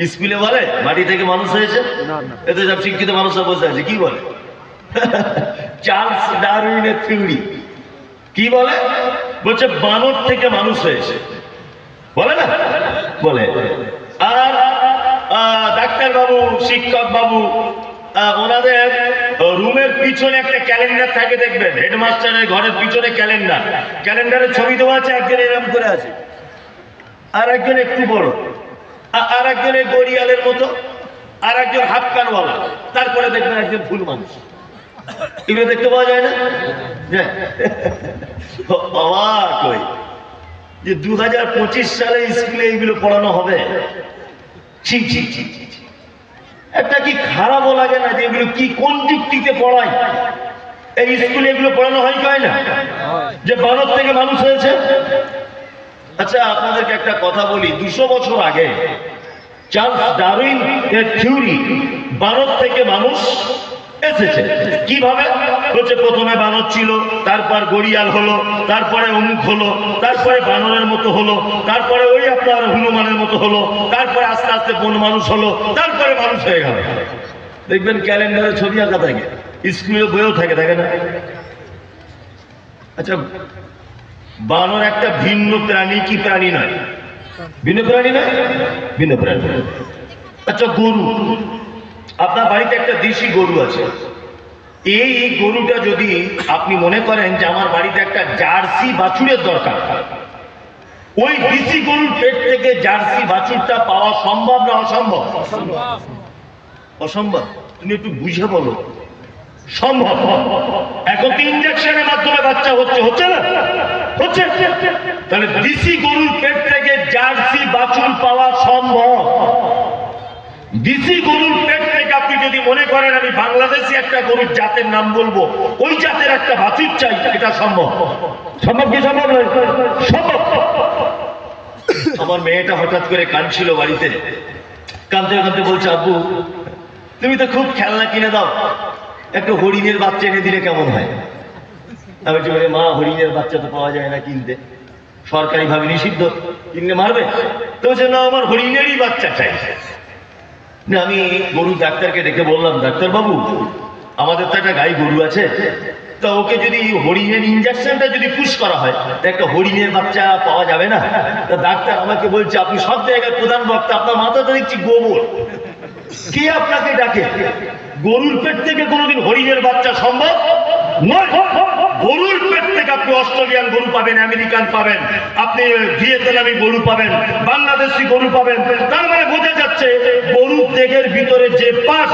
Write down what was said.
স্কুলে বলে? মাটি থেকে মানুষ হয়েছে? এতে সব শিক্ষিত মানুষরা বসে আছে কি বলে? চার্লস ডারউইনের থিওরি। কি বলে? বলছে বানর থেকে মানুষ হয়েছে। বলে না? বলে। আর ডাক্তার বাবু শিক্ষক বাবু ওনাদের রুমের পিছনে একটা ক্যালেন্ডার থাকে দেখবেন? হেডমাস্টারের ঘরের পিছনে ক্যালেন্ডার। ক্যালেন্ডারের ছবি দেওয়া আছে একজন এরকম করে আছে। আর একজন একটু বড়। আর একজন গড়িয়ালের মতো আর একজন হাফ কানওয়ালা তারপরে দেখবেন একজন ফুল মানুষ। এগুলো দেখতে পাওয়া যায় না। অবাক হই। যে দু হাজার পঁচিশ সালে স্কুলে এইগুলো পড়ানো হবে। একটা কি খারাপও লাগে না যে এগুলো কি কোন যুক্তিতে পড়ায়? এই স্কুলে এগুলো পড়ানো হয় কি হয় না? যে বানর থেকে মানুষ হয়েছে? আচ্ছা আপনাদেরকে একটা কথা বলি। দুশো বছর আগে চার্লস ডারউইন এর থিওরি বানর থেকে মানুষ এসেছে। কীভাবে? হচ্ছে প্রথমে বানর ছিল, তারপর গড়িয়াল হলো, তারপরে অমুক হলো, তারপরে বানরের মতো হলো, তারপরে ওই আপনার হনুমানের মতো হলো, তারপরে আস্তে আস্তে বন মানুষ হলো, তারপরে মানুষ হয়ে গেল। দেখবেন ক্যালেন্ডারে ছবি আঁকা থাকে, স্কুলে বইও থাকে থাকে না? আচ্ছা বানর একটা ভিন্ন প্রাণী, কি প্রাণী নয়? ভিন্ন প্রাণী নয়? ভিন্ন প্রাণী। আচ্ছা গরু। আপনার বাড়িতে একটা দেশি গরু আছে। এই গরুটা যদি আপনি মনে করেন যে আমার বাড়িতে একটা জার্সি বাছুরের দরকার, ওই দেশি গরুর পেট থেকে জার্সি বাছুরটা পাওয়া সম্ভব না অসম্ভব? অসম্ভব। তুমি একটু বুঝে বলো। সম্ভব। এখন ইঞ্জেকশনের মাধ্যমে বাচ্চা হচ্ছে হচ্ছে না? হচ্ছে, তাহলে দেশি গরুর পেট থেকে জার্সি, বাছুর পাওয়া সম্ভব। দেশি গরুর পেট থেকে আপনি যদি মনে করেন, আমি বাংলাদেশি একটা গরুর জাতের নাম বলব, ওই জাতের একটা বাছুর চাই, এটা সম্ভব। সম্ভব কি সম্ভব নয়? সম্ভব। আমার মেয়েটা হঠাৎ করে কাঁদছিল বাড়িতে। কাঁদতে কাঁদতে বলছে, আব্বু, তুমি তো খুব খেলনা কিনে দাও, একটা হরিণের বাচ্চা এনে দিলে কেমন হয়? আমি "ওরে মা, হরিণের বাচ্চা তো পাওয়া যায় না কিনতে। সরকারি ভাবে নিষিদ্ধ। কিনলে মারবে? তো বলছে, না, আমার হরিণেরই বাচ্চা চাই। না, আমি গরু ডাক্তারকে ডেকে বললাম ডাক্তার বাবু আমাদের তো একটা গাই গরু আছে। তা ওকে যদি হরিণের ইঞ্জেকশনটা যদি পুশ করা হয় একটা হরিণের বাচ্চা পাওয়া যাবে না? তা ডাক্তার আমাকে বলছে, আপনি সব জায়গায় প্রধান বক্তা, আপনার মাথাতে দেখছি গোবর। কে আপনাকে ডাকে? গরুর পেট থেকে কোনোদিন হরিণের বাচ্চা সম্ভব নয়? গরুর পেট থেকে আপনি অস্ট্রেলিয়ান গরু পাবেন, আমেরিকান পাবেন, আপনি ভিয়েতনামি গরু পাবেন, বাংলাদেশি গরু পাবেন। তার মানে বোঝা যাচ্ছে গরু দেহের ভিতরে যে পার্ট